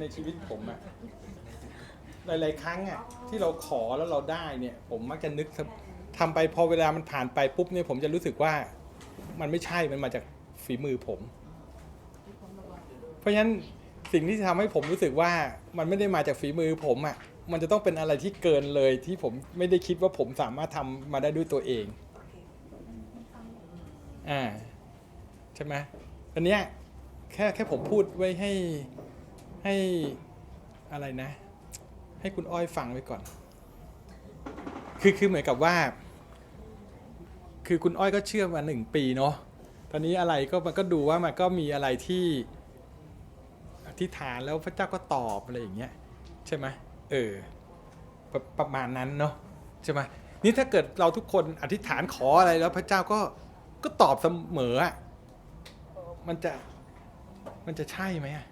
ในชีวิตผมอะหลาย ๆ ครั้งอะที่เราขอแล้วเราได้เนี่ย ผมมักจะนึกทำไปพอเวลามันผ่านไปปุ๊บเนี่ยผมจะรู้สึกว่ามันไม่ใช่มันมาจากฝีมือผม เพราะฉะนั้นสิ่งที่ทำให้ผมรู้สึกว่ามันไม่ได้มาจากฝีมือผมอะมันจะต้องเป็นอะไรที่เกินเลยที่ผมไม่ได้คิดว่าผมสามารถทำมาได้ด้วยตัวเองอ่าใช่ไหมอันเนี้ยแค่แค่ผมพูดไว้ให้ ให้อะไรนะ ให้คุณอ้อยฟังไว้ก่อน คือคือเหมือนกับว่า คือคุณอ้อยก็เชื่อมาหนึ่งปีเนาะตอนนี้อะไรก็มันก็ดูว่ามันก็มีอะไรที่อธิษฐานแล้วพระเจ้าก็ตอบอะไรอย่างเงี้ยใช่ไหมเออประประมาณนั้นเนาะใช่ไหมนี่ถ้าเกิดเราทุกคนอธิษฐานขออะไรแล้วพระเจ้าก็ก็ตอบเสมออะมันจะมันจะใช่ไหมอะ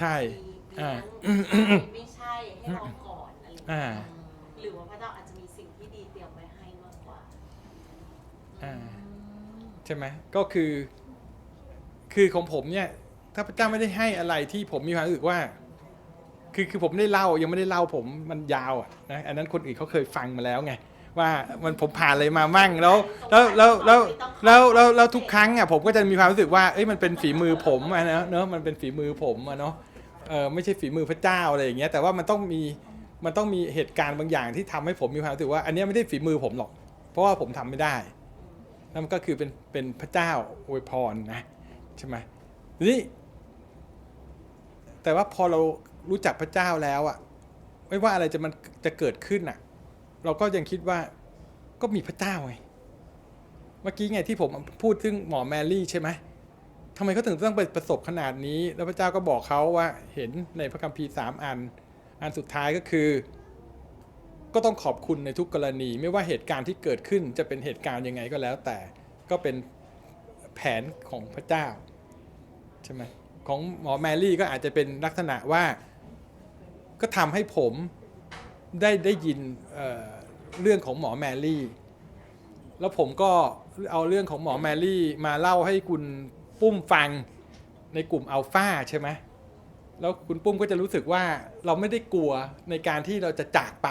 ใช่มีอ่าเป็นไม่ใช่ให้รอก่อนอะไรอย่างอ่าเงี้ยหรือว่าพระเจ้าอาจจะมีสิ่งที่ดีเตรียมไว้ให้มากกว่า อ่า ใช่ไหมก็คือ คือของผมเนี่ย ถ้าพระเจ้าไม่ได้ให้อะไรที่ผมมีความรู้สึกว่า คือคือผมไม่ได้เล่ายังไม่ได้เล่าผมมันยาวอะนะอันนั้นคนอื่นเขาเคยฟังมาแล้วไงว่ามันผมผ่านอะไรมามั่งแล้ว แล้วแล้วแล้วแล้วแล้วแล้วทุกครั้งอะผมก็จะมีความรู้สึกว่าเอ้ยมันเป็นฝีมือผมอะนะเนอะมันเป็นฝีมือผมอะเนาะ เออไม่ใช่ฝีมือพระเจ้าอะไรอย่างเงี้ยแต่ว่ามันต้องมีมันต้องมีเหตุการณ์บางอย่างที่ทำให้ผมมีความรู้สึกว่าอันนี้ไม่ได้ฝีมือผมหรอก เพราะว่าผมทำไม่ได้นั่นก็คือเป็นเป็นพระเจ้าอวยพรนะใช่ไหมนี่แต่ว่าพอเรารู้จักพระเจ้าแล้วอะไม่ว่าอะไรจะมันจะเกิดขึ้นอะเราก็ยังคิดว่าก็มีพระเจ้าไงเมื่อกี้ไงที่ผมพูดถึงหมอแมรี่ใช่ไหม ทำไมเขาถึงต้องไปประสบขนาดนี้ แล้วพระเจ้าก็บอกเขาว่าเห็นในพระคัมภีร์สามอัน อันสุดท้ายก็คือ ก็ต้องขอบคุณในทุกกรณี ไม่ว่าเหตุการณ์ที่เกิดขึ้นจะเป็นเหตุการณ์ยังไงก็แล้ว แต่ก็เป็นแผนของพระเจ้าใช่ไหมของหมอแมรี่ก็อาจจะเป็นลักษณะว่าก็ทำให้ผมได้ได้ยินเเรื่องของหมอแมรี่ แล้วผมก็เอาเรื่องของหมอแมรี่มาเล่าให้คุณ ปุ้มฟังในกลุ่มอัลฟาใช่ไหมแล้วคุณปุ้มก็จะรู้สึกว่าเราไม่ได้กลัวในการที่เราจะจากไป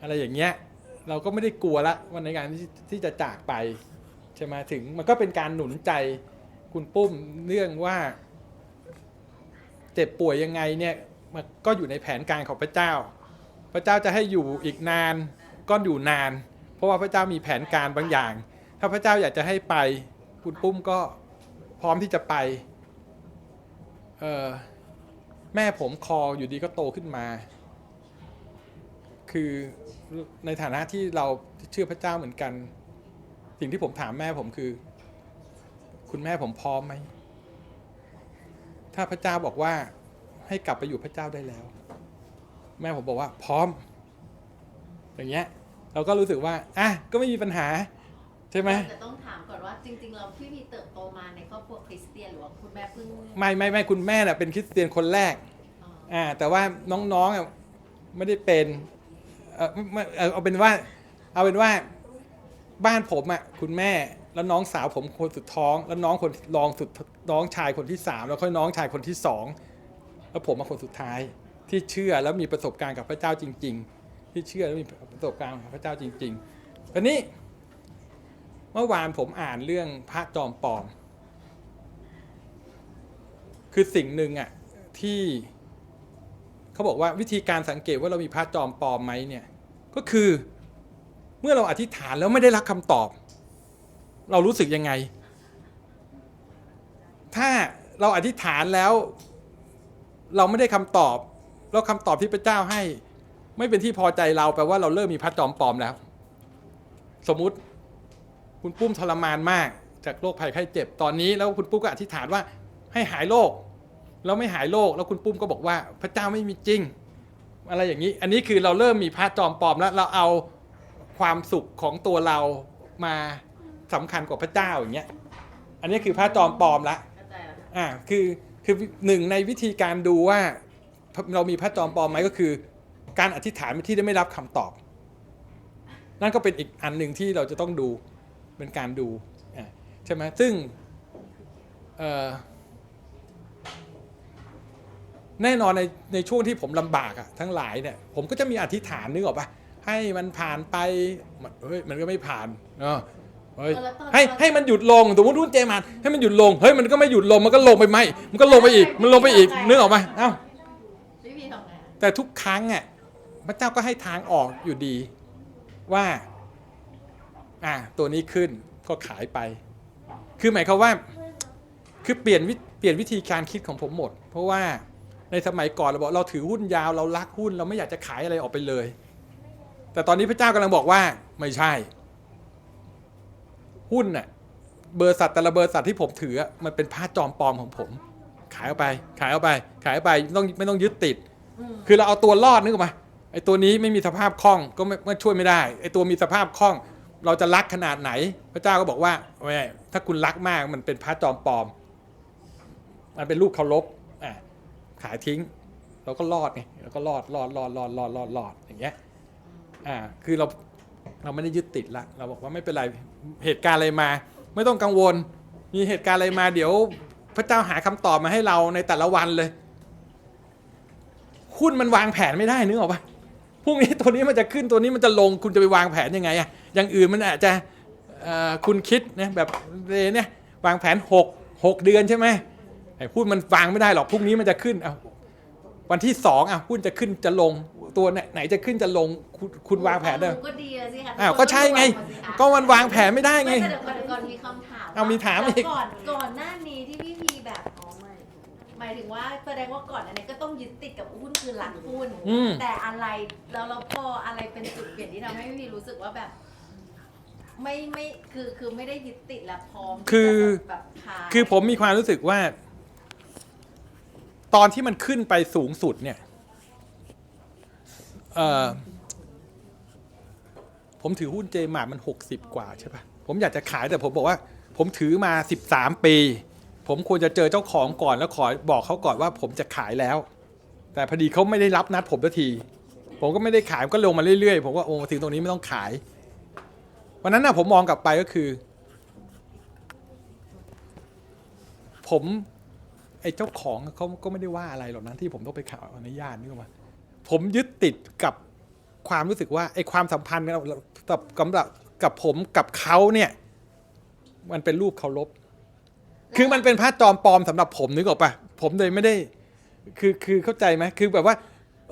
อะไรอย่างเงี้ยเราก็ไม่ได้กลัวละวันในการที่ที่จะจากไปใช่ไหมถึงมันก็เป็นการหนุนใจคุณปุ้มเรื่องว่าเจ็บป่วยยังไงเนี่ยมันก็อยู่ในแผนการของพระเจ้า พระเจ้าจะให้อยู่อีกนานก็อยู่นาน เพราะว่าพระเจ้ามีแผนการบางอย่าง ถ้าพระเจ้าอยากจะให้ไปคุณปุ้มก็ พร้อมที่จะไปเออแม่ผมคออยู่ดีก็โตขึ้นมา คือในฐานะที่เราเชื่อพระเจ้าเหมือนกัน สิ่งที่ผมถามแม่ผมคือ คุณแม่ผมพร้อมไหม ถ้าพระเจ้าบอกว่าให้กลับไปอยู่พระเจ้าได้แล้ว แม่ผมบอกว่าพร้อม อย่างเงี้ย เราก็รู้สึกว่าอะก็ไม่มีปัญหา ช่ไหมแต่ต้องถามก่อนว่าจริงๆเราพี่มีเติบโตมาในครอบครัวคริสเตียนหรือว่าคุณแม่เพิ่งไม่ไม่ไม่คุณแม่น่ะเป็นคริสเตียนคนแรกอ๋ออ่าแต่ว่าน้องๆอะไม่ได้เป็นเออไม่เออเอาเป็นว่า เอาเป็นว่าบ้านผมอะคุณแม่แล้วน้องสาวผมคนสุดท้อง แล้วน้องคนรองสุดน้องชายคนที่สามแล้วค่อยน้องชายคนที่สองแล้วผมมาคนสุดท้ายที่เชื่อแล้วมีประสบการณ์กับพระเจ้าจริง ๆ ที่เชื่อแล้วมีประสบการณ์กับพระเจ้าจริงๆตอนนี้ เมื่อวานผมอ่านเรื่องพระจอมปลอม คือสิ่งหนึ่งอะที่เขาบอกว่าวิธีการสังเกตว่าเรามีพระจอมปลอมไหมเนี่ย ก็คือเมื่อเราอธิษฐานแล้วไม่ได้รับคำตอบ เรารู้สึกยังไง ถ้าเราอธิษฐานแล้ว เราไม่ได้คำตอบ แล้วคำตอบที่พระเจ้าให้ ไม่เป็นที่พอใจเราแปลว่าเราเริ่มมีพระจอมปลอมแล้ว สมมุติ คุณปุ้มทรมานมาก จากโรคภัยไข้เจ็บตอนนี้แล้วคุณปุ้มก็อธิษฐานว่าให้หายโรคแล้วไม่หายโรคแล้วคุณปุ้มก็บอกว่า พระเจ้าไม่มีจริง อะไรอย่างนี้ อันนี้คือเราเริ่มมีพระจอมปลอมแล้ว เราเอาความสุขของตัวเรามาสำคัญกว่าพระเจ้าอย่างเงี้ย อันนี้คือพระจอมปลอมละอ่าคือคือหนึ่งในวิธีการดูว่าเรามีพระจอมปลอมไหมก็คือ การอธิษฐานที่ได้ไม่รับคำตอบ นั่นก็เป็นอีกอันหนึ่งที่เราจะต้องดู เป็นการดูอ่าใช่ไหมซึ่งเอ่อแน่นอนในในช่วงที่ผมลำบากอะทั้งหลายเนี่ยผมก็จะมีอธิษฐานนึกออกปะให้มันผ่านไปมันเฮ้ยมันก็ไม่ผ่านเนาะเฮ้ยเออแล้วตอนให้ให้มันหยุดลงสมมติรุ่นเจมันให้มันหยุดลงเฮ้ยมันก็ไม่หยุดลงมันก็ลงไปไหมมันก็ลงไปอีก มันลงไปอีกนึกออกปะเอ้าพี่พีทำไงอะแต่ทุกครั้งอะพระเจ้าก็ให้ทางออกอยู่ดีว่า อ่าตัวนี้ขึ้นก็ขายไป คือหมายความว่าคือเปลี่ยนวิเปลี่ยนวิธีการคิดของผมหมด เพราะว่าในสมัยก่อนเราบอกเราถือหุ้นยาวเรารักหุ้นเราไม่อยากจะขายอะไรออกไปเลย แต่ตอนนี้พระเจ้ากำลังบอกว่าไม่ใช่ หุ้นน่ะเบอร์สัตว์แต่ละเบอร์สัตว์ที่ผมถือมันเป็นผ้าจอมปลอมของผม ขายออกไป ขายออกไป ขายออกไปไม่ต้องไม่ต้องยึดติด คือเราเอาตัวรอดนึกออกมาไอ้ตัวนี้ไม่มีสภาพคล่องก็ไม่ช่วยไม่ได้ไอ้ตัวมีสภาพคล่อง เราจะรักขนาดไหน พระเจ้าก็บอกว่าไม่ถ้าคุณรักมากมันเป็นพระจอมปลอม มันเป็นลูกเคารพอะขายทิ้งเราก็รอดไงเราก็รอดรอดรอดรอดรอดรอดรอดอย่างเงี้ยอ่าคือเราเราไม่ได้ยึดติดละเราบอกว่าไม่เป็นไรเหตุการณ์อะไรมา ไม่ต้องกังวล มีเหตุการณ์อะไรมา เดี๋ยว พระเจ้าหาคำตอบมาให้เราในแต่ละวันเลยหุ้นมันวางแผนไม่ได้นึกออกปะพรุ่งนี้ตัวนี้มันจะขึ้นตัวนี้มันจะลงคุณจะไปวางแผนยังไงอะ อย่างอื่นมันอาจจะเอ่อคุณคิดนะแบบเรเนี่ยวางแผน 6 6 เดือนใช่ไหมไอ้หุ้นมันวางไม่ได้หรอกพรุ่งนี้มันจะขึ้นเอาวันที่สองอะหุ้นจะขึ้นจะลงตัวไหนไหนจะขึ้นจะลงคุณคุณวางแผนได้ฟัก็ดีอะสิคะอ้าวก็ใช่ไง ก็มันวางแผนไม่ได้ไงไม่แต่เดี๋ยวก่อนเดี๋ยวก่อนมีคำถามเอามีถามแล้วอีกก่อนก่อนหน้านี้ที่พี่พีแบบอ๋อไม่หมายถึงว่าแสดงว่าก่อนอันนี้ก็ต้องยึดติดกับหุ้นคือหลักหุ้นอืมแต่อะไรแล้วเราพออะไรเป็นจุดเปลี่ยนที่ทำให้พี่พีรู้สึกว่าแบบ ไม่ไม่คือคือไม่ได้ยึดติดและพร้อมที่จะคือ แบบขายคือผมมีความรู้สึกว่า ตอนที่มันขึ้นไปสูงสุดเนี่ยเอ่อผมถือหุ้นเจมาร์มันหกสิบกว่าใช่ปะผมอยากจะขายแต่ผมบอกว่า ผมถือมาสิบสามปี ผมควรจะเจอเจ้าของก่อนแล้วขอบอกเขาก่อนว่าผมจะขายแล้ว แต่พอดีเขาไม่ได้รับนัดผมสักที ผมก็ไม่ได้ขายผมก็ลงมาเรื่อยๆ ผมว่าโอ้ถึงตรงนี้ไม่ต้องขาย วันนั้นนะผมมองกลับไปก็คือ ผมไอ้เจ้าของเขาก็ไม่ได้ว่าอะไรหรอกนะที่ผมต้องไปขออนุญาตนี่มาผมยึดติดกับความรู้สึกว่าไอ้ความสัมพันธ์กับกับกับกับผมกับเขาเนี่ย มันเป็นรูปเคารพคือมันเป็นพระจอมปลอมสำหรับผมนึกออกปะผมเลยไม่ได้ คือคือเข้าใจไหมคือแบบว่า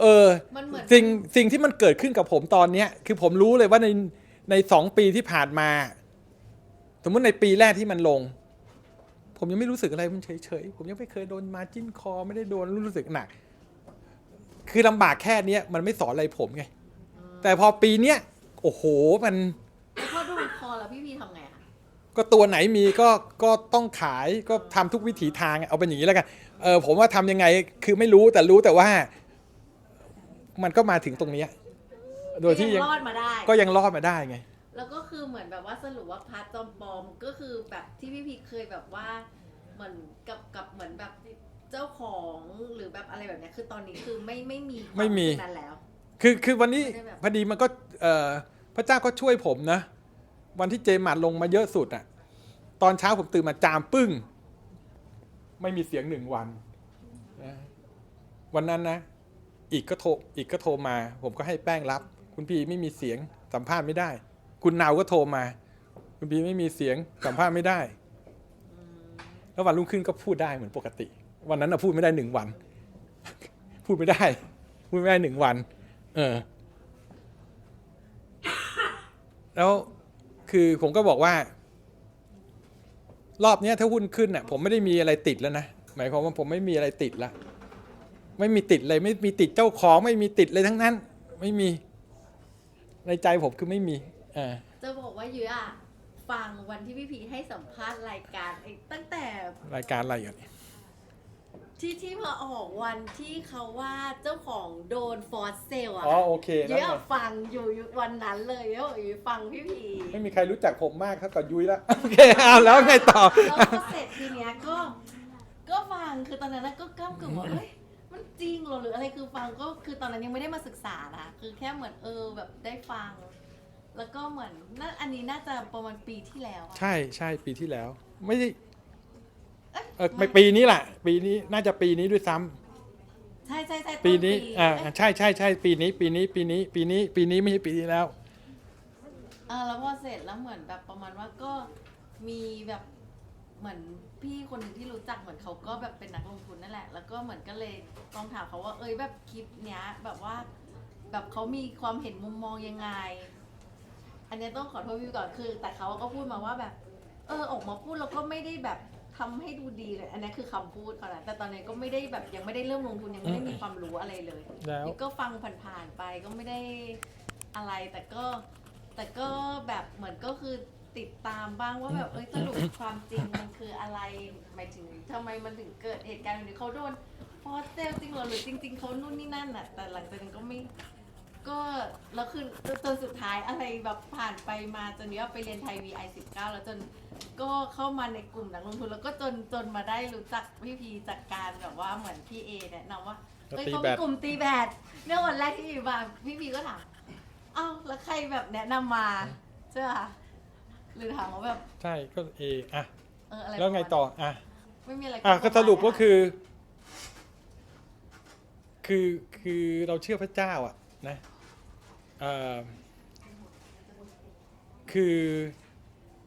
เออมันเหมือนสิ่งสิ่งที่มันเกิดขึ้นกับผมตอนเนี้ย คือผมรู้เลยว่าใน ในสองปีที่ผ่านมา สมมติในปีแรกที่มันลง ผมยังไม่รู้สึกอะไรมันเฉยๆ ผมยังไม่เคยโดนมาจิ้นคอ ไม่ได้โดนรู้สึกหนัก คือลำบากแค่เนี้ยมันไม่สอนอะไรผมไง แต่พอปีเนี้ยโอ้โหมันแล้วพอโดนคอแล้วพี่พีทำไงคะก็ตัวไหนมีก็ก็ต้องขายก็ทำทุกวิถีทางเอาเป็นอย่างนี้แล้วกันเออผมว่าทำยังไงคือไม่รู้แต่รู้แต่ว่า มันก็มาถึงตรงเนี้ย โดยที่ยัยังงรอดมาได้ ก็ยังรอดมาได้ไง แล้วก็คือเหมือนแบบว่าสรุปว่าพาร์ทจอมปลอมก็คือแบบที่พี่พีเคยแบบว่าเหมือนกับกับเหมือนแบบเจ้าของหรือแบบอะไรแบบเนี้ยคือตอนนี้คือไม่ไม่มีควาไม่มีรู้สึกนั้นแล้ว คือคือวันนี้ไม่ได้แบบ พอดีมันก็เอ่อพระเจ้าก็ช่วยผมนะ วันที่เจมส์มาลงมาเยอะสุดอะตอนเช้าผมตื่นมาจามปึ้ง ไม่มีเสียงหนึ่งวันนะวันนั้นนะ อีกก็โทรอีกก็โทรมา ผมก็ให้แป้งรับ คุณพีไม่มีเสียงสัมภาษณ์ไม่ได้ คุณนาวก็โทรมา คุณพีไม่มีเสียงสัมภาษณ์ไม่ได้ แล้ววันรุ่งขึ้นก็พูดได้เหมือนปกติ วันนั้นนะพูดไม่ได้หนึ่งวัน พูดไม่ได้ พูดไม่ได้หนึ่งวัน เออ แล้วคือผมก็บอกว่า รอบนี้ถ้าหุ้นขึ้นน่ะ ผมไม่ได้มีอะไรติดแล้วนะหมายความว่าผมไม่มีอะไรติดละไม่มีติดเลยไม่มีติดเจ้าของ ไม่มีติดเลยทั้งนั้น ไม่มี ในใจผมคือไม่มีอ่าจะบอกว่าเยอะอะฟังวันที่พี่พีให้สัมภาษณ์รายการไอ้ตั้งแต่รายการอะไรอย่างนี้ที่ที่มาออกวันที่เขาว่าเจ้าของโดนฟอร์สเซลอะอ๋อโอเคเยนั่นอะไงฟังอยู่อยู่วันนั้นเลยเยอะอยู่ฟังพี่พี ไม่มีใครรู้จักผมมากเท่ากับยุ้ยแล้วโอเคเอาแล้วไงต่อ แล้วก็เสร็จทีเนี้ยก็ ก็ฟังคือตอนนั้นนะก็ก้ามกึ่งว่าเอ้ย มันจริงเหรอหรืออะไรคือฟังก็คือตอนนั้นยังไม่ได้มาศึกษานะคือแค่เหมือนเออแบบได้ฟัง แล้วก็เหมือนน่าอันนี้น่าจะประมาณปีที่แล้วอะใช่ใช่ปีที่แล้ว ไม่ได้เอ้ยเออไม่ปีนี้แหละปีนี้น่าจะปีนี้ด้วยซ้ใช่ใช่ใช่ต้ปีนี้อ่าเยใช่ใช่ใช่ปีนี้ ปีนี้ปีนี้ ปีนี้ปีนี้ไม่ใช่ปีที่แล้ว เออแล้วพอเสร็จแล้วเหมือนแบบประมาณว่าก็มีแบบเหมือน พี่คนหนึ่งที่รู้จักเหมือนเขาก็แบบเป็นนักลงทุนนั่นแหละ แล้วก็เหมือนก็เลยลองถามเขาว่า เอ้ยแบบคลิปเนี้ยแบบว่า แบบเขามีความเห็นมุมมองยังไง อันเนี้ยต้องขอโทษพี่ก่อนคือ แต่เขาก็พูดมาว่าแบบ เออออกมาพูดแล้วก็ไม่ได้แบบทำให้ดูดีเลย อันนี้คือคำพูดเขาแหละแต่ตอนนี้ก็ไม่ได้แบบยังไม่ได้เริ่มลงทุนยังไม่ได้มีความรู้อะไรเลยแล้วนี่ก็ฟังผ่านๆไปก็ไม่ได้อะไรแต่ก็ แต่ก็แบบเหมือนก็คือ ติดตามบ้างว่าแบบเอ้ยสรุปความจริงมันคืออะไรหมายถึงทำไมมันถึงเกิดเหตุการณ์แบบนี้เขาโดนฟอสเซลจริงเหรอหรือจริง ๆเขานู่นนี่นั่นอะ แต่หลังจากนั้นก็ไม่ก็แล้วคือจนสุดท้ายอะไรแบบผ่านไปมาจนนี้ว่าไปเรียนไทย VI 19แล้วจนก็เข้ามาในกลุ่มนักลงทุนแล้วก็จนจนมาได้รู้จักพี่พีจากการแบบว่าเหมือนพี่เอแนะนำว่าเฮ้ยตีเขาแบมีดกลุ่มตีแบดเนี่ยวันแรกที่อยู่มาพี่พีก็ถามอ้าวแล้วใครแบบแนะนำมาใช่ไหมคะ หรือถามว่าแบบใช่ก็เออะเอออะไรแล้วไงต่ออะไม่มีอะไรอะก็สรุปก็อคือ คือคือเราเชื่อพระเจ้าอะนะเอ่อคือ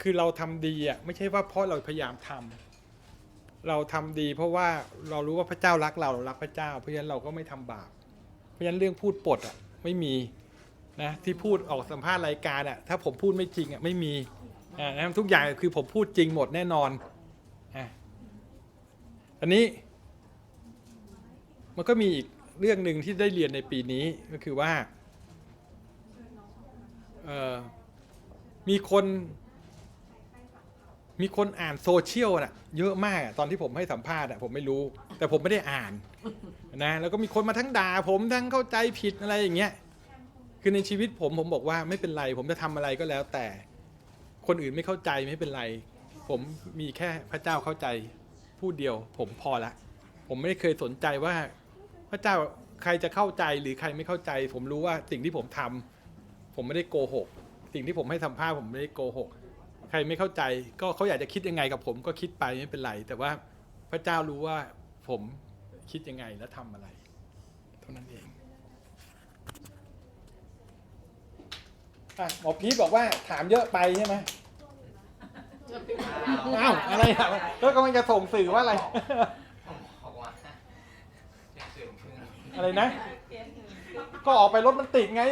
คือเราทำดีอะไม่ใช่ว่าเพราะเราพยายามทำเราทำดีเพราะว่าเรารู้ว่าพระเจ้ารักเราเรารักพระเจ้า เพราะฉะนั้นเราก็ไม่ทำบาปเพราะฉะนั้นเรื่องพูดปดอะ ไม่มีนะที่พูดออกสัมภาษณ์รายการอะ ถ้าผมพูดไม่จริงอะไม่มี อ่านะทุกอย่างคือผมพูดจริงหมดแน่นอนอะอันนี้มันก็มีอีกเรื่องหนึ่งที่ได้เรียนในปีนี้ก็คือว่ามีคนมีคนอ่านโซเชียลน่ะเยอะมากอะตอนที่ผมให้สัมภาษณ์อะผมไม่รู้ แต่ผมไม่ได้อ่านนะแล้วก็มีคนมาทั้งด่าผมทั้งเข้าใจผิดอะไรอย่างเงี้ยคือในชีวิตผมผมบอกว่าไม่เป็นไร ผมจะทำอะไรก็แล้วแต่ คนอื่นไม่เข้าใจไม่เป็นไร ผมมีแค่พระเจ้าเข้าใจผู้เดียว ผมพอละ ผมไม่เคยสนใจว่า พระเจ้าใครจะเข้าใจหรือใครไม่เข้าใจ ผมรู้ว่าสิ่งที่ผมทำผมไม่ได้โกหก สิ่งที่ผมให้สัมภาษณ์ผมไม่ได้โกหก ใครไม่เข้าใจ ก็เขาอยากจะคิดยังไงกับผมก็คิดไปไม่เป็นไร แต่ว่าพระเจ้ารู้ว่าผมคิดยังไงและทำอะไร เท่านั้นเอง อะหมอพีทบอกว่าถามเยอะไปใช่ไหมอ้าวอะไรอะก็กำลังจะส่งสื่อว่าอะไรบอกว่าจะเสื่อมเพื่อน อะไรนะ ก็ออกไปรถมันติดไง